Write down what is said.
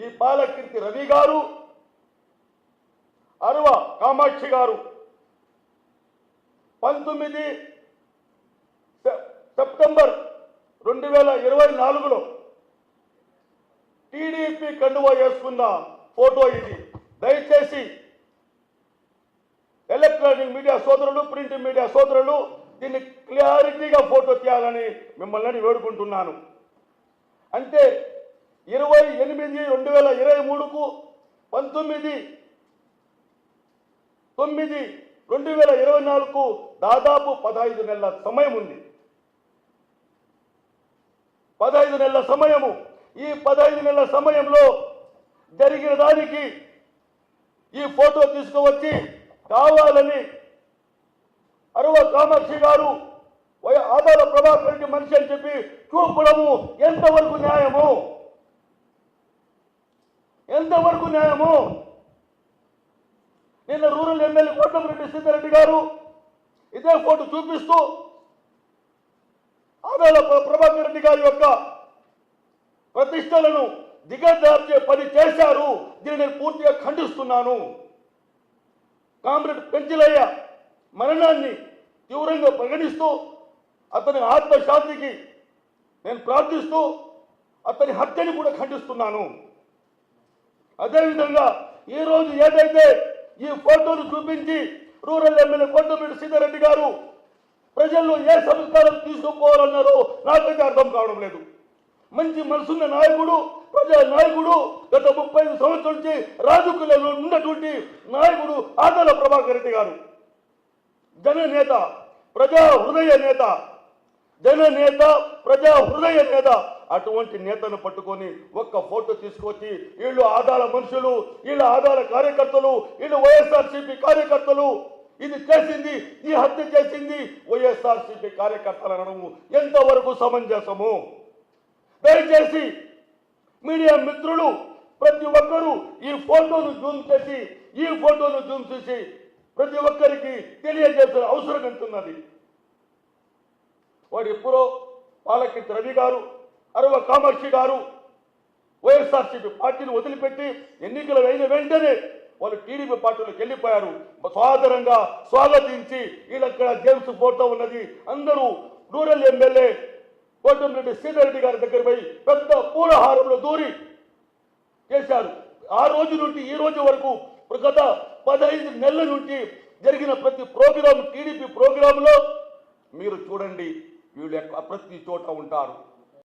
ఈ బాలకీర్తి రవి గారు అరవ కామాక్షి గారు. పంతొమ్మిది సెప్టెంబర్ రెండు వేల ఇరవై నాలుగులో టీడీపీ కండువా వేసుకున్న ఫోటో ఇది. దయచేసి ఎలక్ట్రానిక్ మీడియా సోదరులు ప్రింట్ మీడియా సోదరులు దీన్ని క్లారిటీగా ఫోటో తీయాలని మిమ్మల్ని వేడుకుంటున్నాను. అంటే ఇరవై ఎనిమిది రెండు వేల ఇరవై మూడుకు పంతొమ్మిది తొమ్మిది రెండు వేల ఇరవై నాలుగుకు దాదాపు పదహైదు నెలల సమయం ఉంది. పదహైదు నెలల సమయము. ఈ పదహైదు నెలల సమయంలో జరిగిన దానికి ఈ ఫోటో తీసుకువచ్చి కావాలని అరవ కామాక్షి గారు వై- ఆదాల ప్రభాకర్ రెడ్డి మనిషి అని చెప్పి చూపడము ఎంతవరకు న్యాయము? ఎంతవరకు న్యాయము? నిన్న రూరల్ ఎమ్మెల్యే కోటమిరెడ్డి సీతారెడ్డి గారు ఇదే ఫోటో చూపిస్తూ ఆదాల ప్రభాకర్ రెడ్డి గారి యొక్క ప్రతిష్టలను దిగజార్చే పని చేశారు. దీన్ని నేను పూర్తిగా ఖండిస్తున్నాను. కామ్రేడ్ పెంచిలయ్య మరణాన్ని తీవ్రంగా పరిగణిస్తూ అతని ఆత్మశాంతికి నేను ప్రార్థిస్తూ అతని హత్యని కూడా ఖండిస్తున్నాను. అదేవిధంగా ఈరోజు ఏదైతే ఈ ఫోటోను చూపించి రూరల్ ఎమ్మెల్యే కొండపీడి సీతారెడ్డి గారు ప్రజల్లో ఏ సంస్కారం తీసుకుపోవాలన్నారో నాకైతే అర్థం కావడం లేదు. మంచి మనసున్న నాయకుడు ప్రజా నాయకుడు గత ముప్పై ఐదు సంవత్సరాల నుంచి రాజకీయాల్లో ఉన్నటువంటి నాయకుడు ఆదల ప్రభాకర్ రెడ్డి గారు. జన నేత ప్రజా హృదయ నేత జన నేత ప్రజా హృదయ నేత అటువంటి నేతను పట్టుకొని ఒక్క ఫోటో తీసుకొచ్చి వీళ్ళు ఆధార మనుషులు వీళ్ళ ఆధార కార్యకర్తలు వీళ్ళు వైఎస్ఆర్సీపీ కార్యకర్తలు. ఇది చేసింది ఈ హత్య చేసింది వైఎస్ఆర్సీపీ కార్యకర్తలు అనడము ఎంతవరకు సమంజసము? దయచేసి మీడియా మిత్రులు ప్రతి ఒక్కరూ ఈ ఫోటోను జూమ్ చేసి ఈ ఫోటోను జూమ్ చేసి ప్రతి ఒక్కరికి తెలియజేసే అవసరం ఎంతున్నది? వాడు ఎప్పుడో పాలకించి రవి గారు అరవ కామాక్షి గారు వైఎస్ఆర్సీపీ పార్టీని వదిలిపెట్టి ఎన్నికలు అయిన వెంటనే వాళ్ళు టీడీపీ పార్టీలోకి వెళ్ళిపోయారు. సాదరంగా స్వాగతించి వీళ్ళక్కడ గేమ్స్ ఫోటో ఉన్నది. అందరూ రూరల్ ఎమ్మెల్యే కోటంరెడ్డి సీతారెడ్డి గారి దగ్గర పోయి పెద్ద పూలహారంలో దూరి చేశారు. ఆ రోజు నుండి ఈ రోజు వరకు గత పదహైదు నెలల నుండి జరిగిన ప్రతి ప్రోగ్రాం ప్రతి చోట ఉంటారు.